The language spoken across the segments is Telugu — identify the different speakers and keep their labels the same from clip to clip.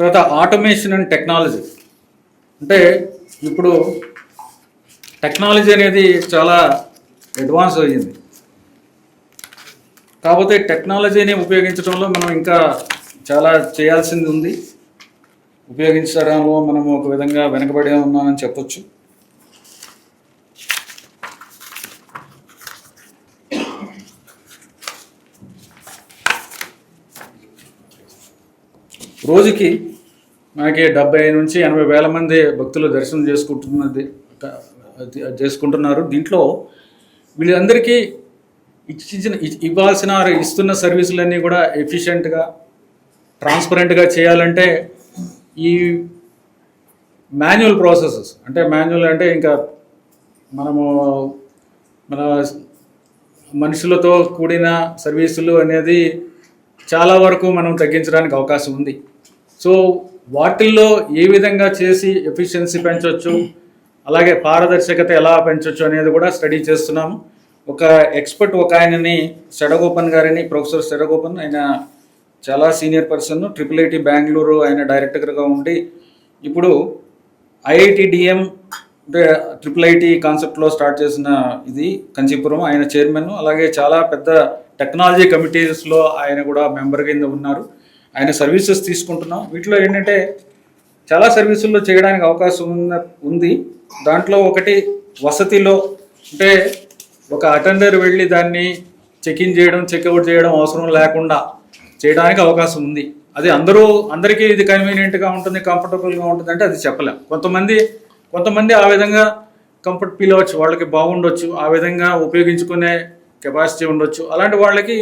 Speaker 1: తర్వాత ఆటోమేషన్ అండ్ టెక్నాలజీ అంటే ఇప్పుడు టెక్నాలజీ అనేది చాలా అడ్వాన్స్ అయ్యింది. కాకపోతే టెక్నాలజీని ఉపయోగించడంలో మనం ఇంకా చాలా చేయాల్సింది ఉంది. ఉపయోగించడంలో మనం ఒక విధంగా వెనకబడి ఉన్నామని చెప్పొచ్చు. రోజుకి మనకి డెబ్బై నుంచి ఎనభై వేల మంది భక్తులు దర్శనం చేసుకుంటున్నది చేసుకుంటున్నారు. దీంట్లో వీళ్ళందరికీ ఇచ్చిన ఇవ్వాల్సిన ఇస్తున్న సర్వీసులన్నీ కూడా ఎఫిషియెంట్గా ట్రాన్స్పరెంట్గా చేయాలంటే ఈ మాన్యువల్ ప్రాసెసెస్ అంటే మాన్యువల్ అంటే ఇంకా మనము మన మనుషులతో కూడిన సర్వీసులు అనేది చాలా వరకు మనం తగ్గించడానికి అవకాశం ఉంది. సో వాటిల్లో ఏ విధంగా చేసి ఎఫిషియన్సీ పెంచవచ్చు అలాగే పారదర్శకత ఎలా పెంచవచ్చు అనేది కూడా స్టడీ చేస్తున్నాము. ఒక ఎక్స్పర్ట్ ఒక ఆయనని సెడగోపన్ గారిని ప్రొఫెసర్ సెడగోపన్ ఆయన చాలా senior person triple IT Bengaluru ఆయన డైరెక్టర్గా ఉండి ఇప్పుడు ఐఐటి డిఎం అంటే ట్రిపుల్ ఐటీ కాన్సెప్ట్లో స్టార్ట్ చేసిన ఇది కంచీపురం ఆయన చైర్మన్ అలాగే చాలా పెద్ద టెక్నాలజీ కమిటీస్లో ఆయన కూడా మెంబర్ కింద ఉన్నారు. ఆయన సర్వీసెస్ తీసుకుంటున్నాం. వీటిలో ఏంటంటే చాలా సర్వీసుల్లో చేయడానికి అవకాశం ఉంది. దాంట్లో ఒకటి వసతిలో అంటే ఒక అటెండర్ వెళ్ళి దాన్ని చెక్ ఇన్ చేయడం చెక్అవుట్ చేయడం అవసరం లేకుండా చేయడానికి అవకాశం ఉంది. అది అందరూ అందరికీ ఇది కన్వీనియంట్గా ఉంటుంది కంఫర్టబుల్గా ఉంటుంది అంటే అది చెప్పలేం. కొంతమంది కొంతమంది ఆ విధంగా కంఫర్ట్ ఫీల్ అవ్వచ్చు వాళ్ళకి బాగుండొచ్చు ఆ విధంగా ఉపయోగించుకునే కెపాసిటీ ఉండొచ్చు. అలాంటి వాళ్ళకి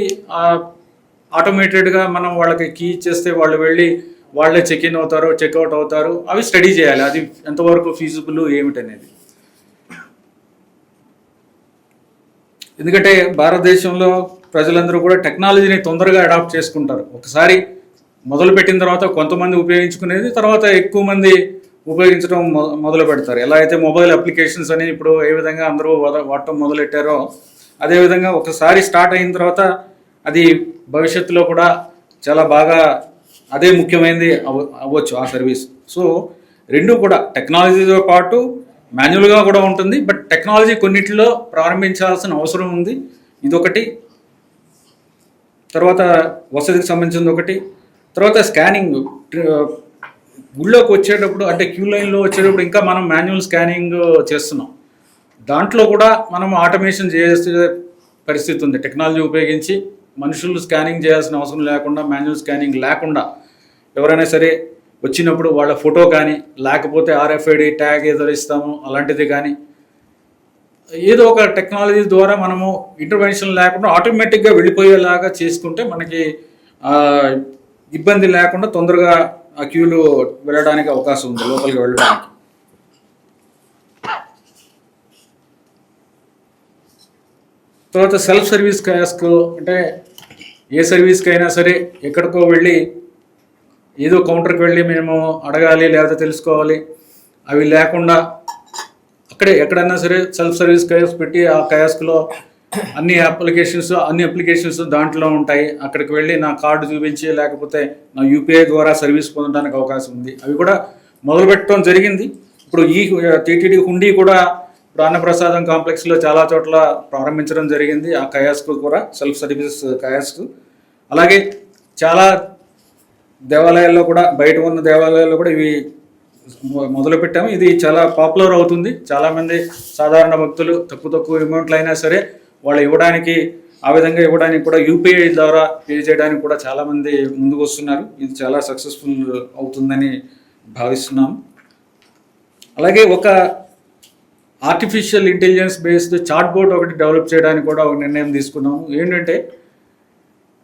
Speaker 1: ఆటోమేటెడ్గా మనం వాళ్ళకి కీ ఇచ్చేస్తే వాళ్ళు వెళ్ళి వాళ్ళే చెక్ ఇన్ అవుతారు చెక్అవుట్ అవుతారు. అవి స్టడీ చేయాలి. అది ఎంతవరకు ఫీజిబుల్ ఏమిటనేది. ఎందుకంటే భారతదేశంలో ప్రజలందరూ కూడా టెక్నాలజీని తొందరగా అడాప్ట్ చేసుకుంటారు. ఒకసారి మొదలు పెట్టిన తర్వాత కొంతమంది ఉపయోగించుకునేది తర్వాత ఎక్కువ మంది ఉపయోగించడం మొదలు పెడతారు. ఎలా అయితే మొబైల్ అప్లికేషన్స్ అని ఇప్పుడు ఏ విధంగా అందరూ వాడటం మొదలెట్టారో అదేవిధంగా ఒకసారి స్టార్ట్ అయిన తర్వాత అది భవిష్యత్తులో కూడా చాలా బాగా అదే ముఖ్యమైనది అవ అవ్వచ్చు ఆ సర్వీస్. సో రెండు కూడా టెక్నాలజీతో పాటు మాన్యువల్గా కూడా ఉంటుంది బట్ టెక్నాలజీ కొన్నిటిలో ప్రారంభించాల్సిన అవసరం ఉంది. ఇదొకటి. తర్వాత వసతికి సంబంధించింది ఒకటి. తర్వాత స్కానింగ్ గుళ్ళోకి వచ్చేటప్పుడు అంటే క్యూ లైన్లో వచ్చేటప్పుడు ఇంకా మనం మాన్యువల్ స్కానింగ్ చేస్తున్నాం. దాంట్లో కూడా మనం ఆటోమేషన్ చేసే పరిస్థితి ఉంది. టెక్నాలజీ ఉపయోగించి మనుషులు స్కానింగ్ చేయాల్సిన అవసరం లేకుండా మాన్యువల్ స్కానింగ్ లేకుండా ఎవరైనా సరే వచ్చినప్పుడు వాళ్ళ ఫోటో కానీ లేకపోతే ఆర్ఎఫ్ఐడి ట్యాగ్ ఏదో ఇస్తాము అలాంటిది కానీ ఏదో ఒక టెక్నాలజీ ద్వారా మనము ఇంటర్వెన్షన్ లేకుండా ఆటోమేటిక్గా వెళ్ళిపోయేలాగా చేసుకుంటే మనకి ఇబ్బంది లేకుండా తొందరగా ఆ క్యూలు వెళ్ళడానికి అవకాశం ఉంది లోపలికి వెళ్ళడానికి. తర్వాత సెల్ఫ్ సర్వీస్ కయాస్క్ అంటే ఏ సర్వీస్కి అయినా సరే ఎక్కడికో వెళ్ళి ఏదో కౌంటర్కి వెళ్ళి మేము అడగాలి లేకపోతే తెలుసుకోవాలి. అవి లేకుండా అక్కడే ఎక్కడైనా సరే సెల్ఫ్ సర్వీస్ కయాస్ పెట్టి ఆ కయాస్క్లో అన్ని అప్లికేషన్స్ అన్ని అప్లికేషన్స్ దాంట్లో ఉంటాయి. అక్కడికి వెళ్ళి నా కార్డు చూపించి లేకపోతే నా యూపీఐ ద్వారా సర్వీస్ పొందడానికి అవకాశం ఉంది. అవి కూడా మొదలు పెట్టడం జరిగింది. ఇప్పుడు ఈ టీటీడీ హుండీ కూడా ఇప్పుడు అన్నప్రసాదం కాంప్లెక్స్లో చాలా చోట్ల ప్రారంభించడం జరిగింది. ఆ కయాస్కు కూడా సెల్ఫ్ సర్వీసెస్ కయాస్కు. అలాగే చాలా దేవాలయాల్లో కూడా బయట ఉన్న దేవాలయాల్లో కూడా ఇవి మొదలుపెట్టాము. మొదలు పెట్టాము ఇది చాలా పాపులర్ అవుతుంది. చాలామంది సాధారణ భక్తులు తక్కువ తక్కువ అమౌంట్లు అయినా సరే వాళ్ళు ఇవ్వడానికి ఆ విధంగా ఇవ్వడానికి కూడా యూపీఐ ద్వారా పే చేయడానికి కూడా చాలామంది ముందుకు వస్తున్నారు. ఇది చాలా సక్సెస్ఫుల్ అవుతుందని భావిస్తున్నాము. అలాగే ఒక artificial intelligence based chat board ఒకటి డెవలప్ చేయడానికి కూడా ఒక నిర్ణయం తీసుకున్నాము. ఏంటంటే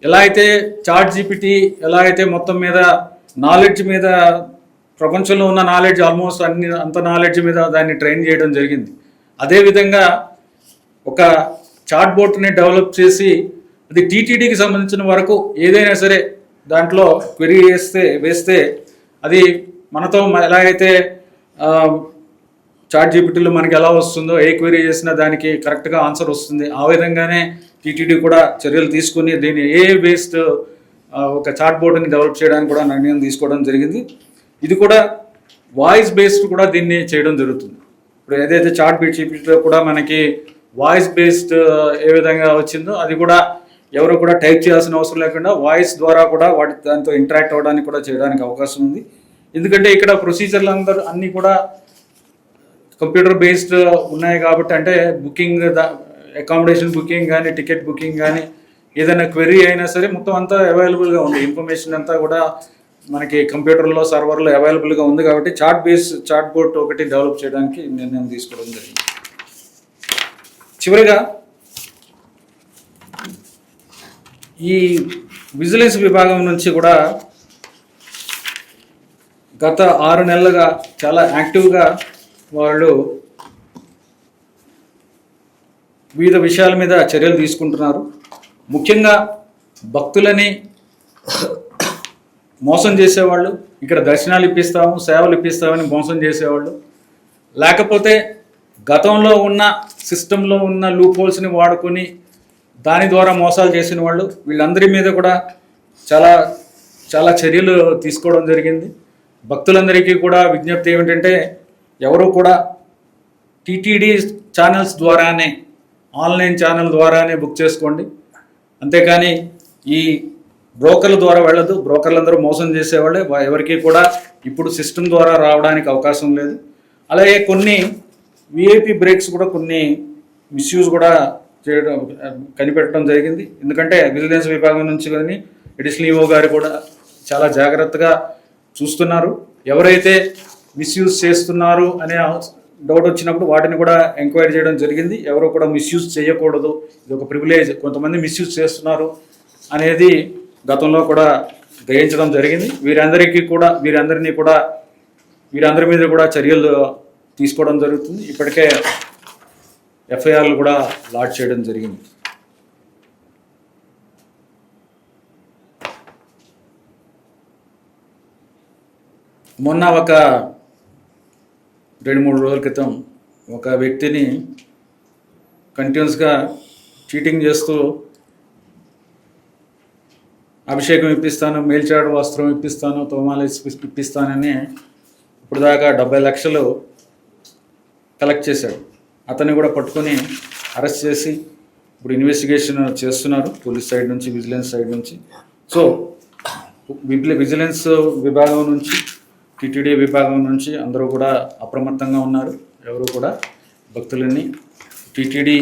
Speaker 1: ఎలా అయితే చాట్ జీపీటీ ఎలా అయితే మొత్తం మీద నాలెడ్జ్ మీద ప్రపంచంలో ఉన్న నాలెడ్జ్ ఆల్మోస్ట్ అన్ని అంత నాలెడ్జ్ మీద దాన్ని ట్రైన్ చేయడం జరిగింది. అదేవిధంగా ఒక చాట్ బోట్ని డెవలప్ చేసి అది టీటీడీకి సంబంధించిన వరకు ఏదైనా సరే దాంట్లో క్వెరీ వేస్తే వేస్తే అది మనతో ఎలా అయితే చాట్ జీపీటీలో మనకి ఎలా వస్తుందో ఏ క్వెరీ చేసినా దానికి కరెక్ట్గా ఆన్సర్ వస్తుంది. ఆ విధంగానే టీటీడీ కూడా చర్యలు తీసుకుని దీన్ని ఏ బేస్డ్ ఒక చాట్ బోర్డుని డెవలప్ చేయడానికి కూడా నిర్ణయం తీసుకోవడం జరిగింది. ఇది కూడా వాయిస్ బేస్డ్ కూడా దీన్ని చేయడం జరుగుతుంది. ఇప్పుడు ఏదైతే చాట్ బీట్ కూడా మనకి వాయిస్ బేస్డ్ ఏ విధంగా వచ్చిందో అది కూడా ఎవరు కూడా టైప్ చేయాల్సిన అవసరం లేకుండా వాయిస్ ద్వారా కూడా వాటి దాంతో ఇంటరాక్ట్ అవ్వడానికి కూడా చేయడానికి అవకాశం ఉంది. ఎందుకంటే ఇక్కడ ప్రొసీజర్లు అందరూ అన్నీ కూడా కంప్యూటర్ బేస్డ్ ఉన్నాయి కాబట్టి అంటే బుకింగ్ అకామిడేషన్ బుకింగ్ కానీ టికెట్ బుకింగ్ కానీ ఏదైనా క్వెరీ అయినా సరే మొత్తం అంతా అవైలబుల్గా ఉంది. ఇన్ఫర్మేషన్ అంతా కూడా మనకి కంప్యూటర్లో సర్వర్లో అవైలబుల్గా ఉంది కాబట్టి చాట్ బేస్ చాట్ బోర్డ్ ఒకటి డెవలప్ చేయడానికి నిర్ణయం తీసుకోవడం జరిగింది. చివరిగా ఈ విజిలెన్స్ విభాగం నుంచి కూడా గత ఆరు నెలలుగా చాలా యాక్టివ్గా వాళ్ళు వివిధ విషయాల మీద చర్యలు తీసుకుంటున్నారు. ముఖ్యంగా భక్తులని మోసం చేసేవాళ్ళు ఇక్కడ దర్శనాలు ఇప్పిస్తాము సేవలు ఇప్పిస్తామని మోసం చేసేవాళ్ళు. లేకపోతే గతంలో ఉన్న సిస్టంలో ఉన్న లూప్ హోల్స్ని వాడుకొని దాని ద్వారా మోసాలు చేసిన వాళ్ళు వీళ్ళందరి మీద కూడా చాలా చాలా చర్యలు తీసుకోవడం జరిగింది. భక్తులందరికీ కూడా విజ్ఞప్తి ఏమిటంటే ఎవరు కూడా టీటీడీ ఛానల్స్ ద్వారానే ఆన్లైన్ ఛానల్ ద్వారానే బుక్ చేసుకోండి. అంతేకాని ఈ బ్రోకర్ల ద్వారా వెళ్ళదు బ్రోకర్లందరూ మోసం చేసేవాళ్ళే. ఎవరికి కూడా ఇప్పుడు సిస్టమ్ ద్వారా రావడానికి అవకాశం లేదు. అలాగే కొన్ని విఐపి బ్రేక్స్ కూడా కొన్ని మిస్యూజ్ కూడా చేయడం కనిపెట్టడం జరిగింది. ఎందుకంటే విజిలెన్స్ విభాగం నుంచి కానీ ఎడిషనల్ ఈఓ గారు కూడా చాలా జాగ్రత్తగా చూస్తున్నారు. ఎవరైతే మిస్యూజ్ చేస్తున్నారు అనే డౌట్ వచ్చినప్పుడు వాటిని కూడా ఎంక్వైరీ చేయడం జరిగింది. ఎవరు కూడా మిస్యూజ్ చేయకూడదు. ఇది ఒక ప్రివిలేజ్ కొంతమంది మిస్యూజ్ చేస్తున్నారు అనేది గతంలో కూడా గ్రహించడం జరిగింది. వీరందరికీ కూడా వీరందరినీ కూడా వీరందరి మీద కూడా చర్యలు తీసుకోవడం జరుగుతుంది. ఇప్పటికే ఎఫ్ఐఆర్లు కూడా లాడ్ చేయడం జరిగింది. మొన్న ఒక రెండు మూడు రోజుల క్రితం ఒక వ్యక్తిని కంటిన్యూస్గా చీటింగ్ చేస్తూ అభిషేకం ఇప్పిస్తాను మేల్చాడు వస్త్రం ఇప్పిస్తాను తోమాలు ఇప్పిస్తానని ఇప్పుడు దాకా డెబ్బై లక్షలు కలెక్ట్ చేశాడు. అతన్ని కూడా పట్టుకొని అరెస్ట్ చేసి ఇప్పుడు ఇన్వెస్టిగేషన్ చేస్తున్నారు పోలీస్ సైడ్ నుంచి విజిలెన్స్ సైడ్ నుంచి. సో విజిలెన్స్ విభాగం నుంచి టిటిడి విభాగం నుంచి అందరూ కూడా అప్రమత్తంగా ఉన్నారు. ఎవరు కూడా భక్తులని TTD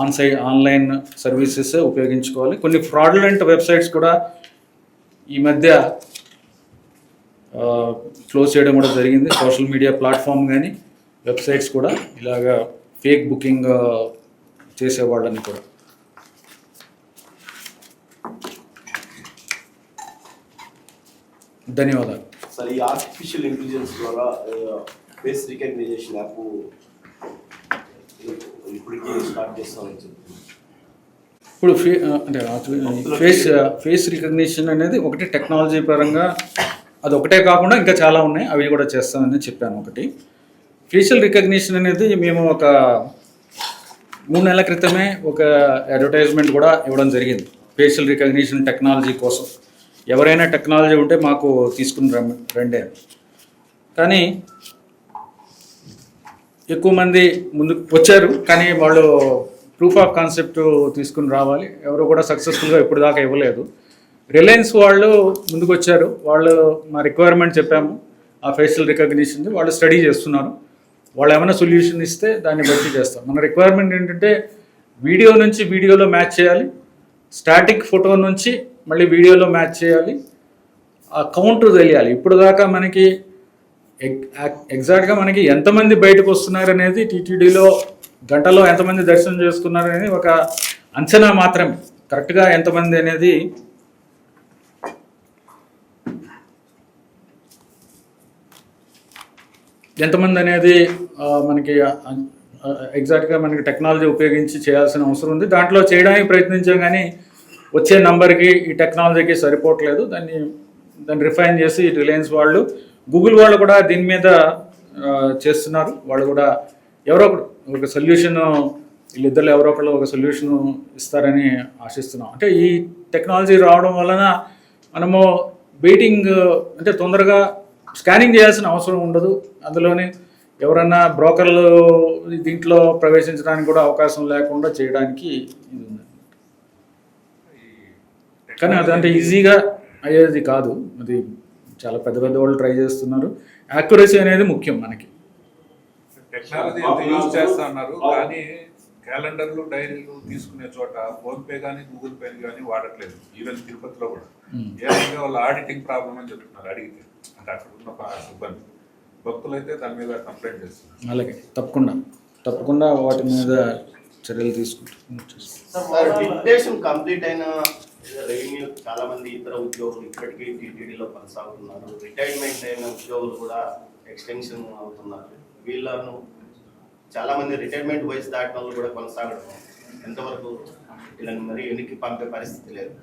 Speaker 1: on side online services ఉపయోగించుకోవాలి. కొన్ని ఫ్రాడ్యులెంట్ వెబ్సైట్స్ కూడా ఈ మధ్య క్లోజ్ చేయడం కూడా జరిగింది. సోషల్ మీడియా ప్లాట్ఫామ్ కానీ వెబ్సైట్స్ కూడా ఇలాగా ఫేక్ బుకింగ్ చేసేవాళ్ళని కూడా. ధన్యవాదాలు.
Speaker 2: సార్ ఈ ఆర్టిఫిషియల్ ఇంటెలిజెన్స్ ద్వారా ఫేస్ రికగ్నైజేషన్ యాప్ ఇప్పటికీ స్టార్ట్ చేస్తామని
Speaker 1: ఇప్పుడు ఫే అంటే ఫేస్ ఫేస్ రికగ్నిషన్ అనేది ఒకటి టెక్నాలజీ పరంగా అది ఒకటే కాకుండా ఇంకా చాలా ఉన్నాయి. అవి కూడా చేస్తామని చెప్పాను ఒకటి. ఫేషియల్ రికగ్నిషన్ అనేది మేము ఒక మూడు నెలల క్రితమే ఒక అడ్వర్టైజ్మెంట్ కూడా ఇవ్వడం జరిగింది. ఫేషియల్ రికగ్నిషన్ టెక్నాలజీ కోసం. ఎవరైనా టెక్నాలజీ ఉంటే మాకు తీసుకుని రండి కానీ ఎక్కువ మంది ముందుకు వచ్చారు కానీ వాళ్ళు ప్రూఫ్ ఆఫ్ కాన్సెప్ట్ తీసుకుని రావాలి. ఎవరు కూడా సక్సెస్ఫుల్గా ఇప్పుడు దాకా ఇవ్వలేదు. రిలయన్స్ వాళ్ళు ముందుకు వచ్చారు. వాళ్ళు మా రిక్వైర్మెంట్ చెప్పాము. ఆ ఫేషియల్ రికగ్నిషన్ వాళ్ళు స్టడీ చేస్తున్నారు. వాళ్ళు ఏమైనా సొల్యూషన్ ఇస్తే దాన్ని బట్టి చేస్తాం. మన రిక్వైర్మెంట్ ఏంటంటే వీడియో నుంచి వీడియోలో మ్యాచ్ చేయాలి. స్టాటిక్ ఫోటో నుంచి మళ్ళీ వీడియోలో మ్యాచ్ చేయాలి. ఆ కౌంట్ తెలియాలి. ఇప్పుడు దాకా మనకి ఎగ్- ఎగ్జాక్ట్గా మనకి ఎంతమంది బయటకు వస్తున్నారు అనేది టీటీడీలో గంటలో ఎంతమంది దర్శనం చేసుకున్నారు అనేది ఒక అంచనా మాత్రమే. కరెక్ట్గా ఎంతమంది అనేది ఎంతమంది అనేది మనకి ఎగ్జాక్ట్గా మనకి టెక్నాలజీ ఉపయోగించి చేయాల్సిన అవసరం ఉంది. దాంట్లో చేయడానికి ప్రయత్నించాం కానీ వచ్చే నంబర్కి ఈ టెక్నాలజీకి సరిపోవట్లేదు. దాన్ని దాన్ని రిఫైన్ చేసి రిలయన్స్ వాళ్ళు గూగుల్ వాళ్ళు కూడా దీని మీద చేస్తున్నారు. వాళ్ళు కూడా ఎవరో ఒకరు ఒక సొల్యూషన్ వీళ్ళిద్దరు ఎవరో ఒకళ్ళు ఒక సొల్యూషన్ ఇస్తారని ఆశిస్తున్నాం. అంటే ఈ టెక్నాలజీ రావడం వలన మనము బీటింగ్ అంటే తొందరగా స్కానింగ్ చేయాల్సిన అవసరం ఉండదు. అందులోని ఎవరన్నా బ్రోకర్లు దీంట్లో ప్రవేశించడానికి కూడా అవకాశం లేకుండా చేయడానికి ఇది ఉంది. కానీ అదంటే ఈజీగా అయ్యేది కాదు. అది చాలా పెద్ద పెద్ద వాళ్ళు ట్రై చేస్తున్నారు. యాక్యురసీ అనేది ముఖ్యం మనకి.
Speaker 3: టెక్నాలజీ ఎంత యూజ్ చేస్తా ఉన్నారు కానీ క్యాలెండర్లు డైరీలు తీసుకునే చోట ఫోన్ పే కానీ గూగుల్ పే కానీ వాడట్లేదు. ఈవెన్ తిరుపతిలో కూడా.
Speaker 1: Hmm.
Speaker 3: ఏమంటే వాళ్ళ ఆడిటింగ్ ప్రాబ్లం అని చెప్తున్నారు అడిగితే. అంటే అక్కడ ఉన్న సిబ్బంది. భక్తులు అయితే దాని మీద కంప్లైంట్ చేస్తున్నారు.
Speaker 1: అలాగే తప్పకుండా. తప్పకుండా వాటి మీద చర్యలు తీసుకుంటాం
Speaker 2: కంప్లీట్ అయిన రెవెన్యూ చాలా మంది ఇతర ఉద్యోగులు ఇప్పటికీ టీటీడీలో కొనసాగుతున్నారు. రిటైర్మెంట్ అయిన ఉద్యోగులు కూడా ఎక్స్టెన్షన్ అవుతున్నారు. వీళ్ళను చాలా మంది రిటైర్మెంట్ వయసు దాటిన వాళ్ళు కూడా కొనసాగడం ఎంతవరకు వీళ్ళని మరి వెనక్కి పంపే పరిస్థితి లేదు.